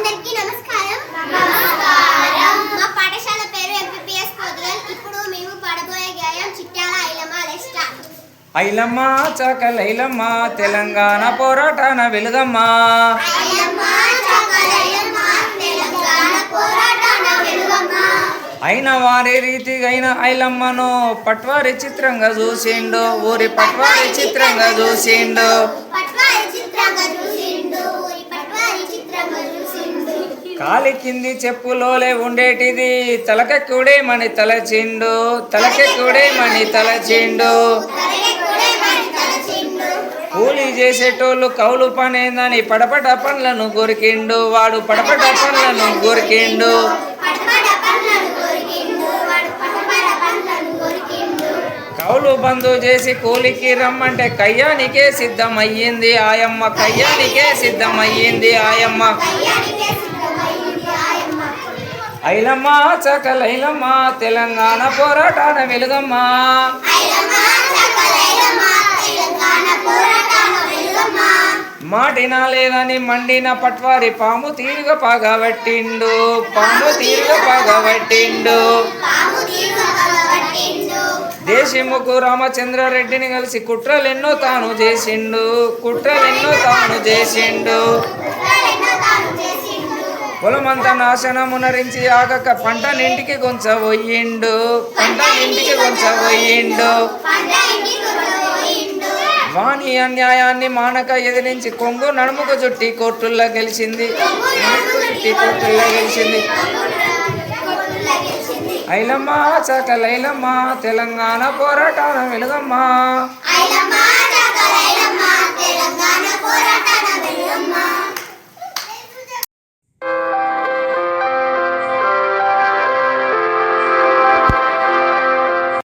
అందరికీ నమస్కారం. మా పాఠశాల పేరు ఎంపీపీఎస్ ఇప్పుడు మేము పడబోయే గాయం చిట్యాల ఐలమ్మ లెస్టా ఐలమ్మ చకలైలమ్మ తెలంగాణ పోరాటాన వెలుగమ్మ. ఐలమ్మ చకలైలమ్మ తెలంగాణ పోరాటాన వెలుగమ్మ. అయిన వారి రీతిగైన ఐలమ్మను పట్వారి చిత్రంగా చూసిండు ఊరి పట్వారి చిత్రంగా చూసిండు పట్వారి చిత్రంగా చూసిండు ఈ పట్వారి చిత్రంగా చూసిండు గాలి కింది చెప్పులోలే ఉండేటిది. తలకెక్కుడే మని తలచిండు. తలకెక్కుడే మని తలచిండు. కూలి చేసేటోళ్ళు కౌలు పనేందని పడపట పనులను గురికిండు. వాడు పడపట పనులను గురికిండు. కౌలు బంధు చేసి కూలికి రమ్మంటే కయ్యానికే సిద్ధమయ్యింది. ఆయమ్మ కయ్యానికే సిద్ధమయ్యింది. ఆయమ్మ ఐలమ్మా చకలైలమ్మా తెలంగాణ పోరాటాన వెలుగమ్మా. తెలంగాణ మాటిన లేదని మండిన పట్వారి పాము తీరుగా పగబట్టిండు పాము తీరుగా పగబట్టిండు పాము తీరు పగబట్టిండు దేశముకు రామచంద్రారెడ్డిని కలిసి కుట్రలెన్నో తాను చేసిండు కుట్రలెన్నో తాను చేసిండు. పొలమంతా నాశనమునరించి ఆగక పంట నింటికి కొంచబోయిండు పంట నింటికి కొంచబోయిండు పంట ఇంటికి పోయిండు. వాణి అన్యాయాన్ని మానక ఎదిరించి కొంగు నడుముకు చుట్టి కోర్టుల్లో గెలిచింది. చుట్టి కోర్టుల్లో గెలిచింది. ఐలమ్మా గెలిచింది లైలమ్మా తెలంగాణ పోరాటాల వెలుగమ్మా.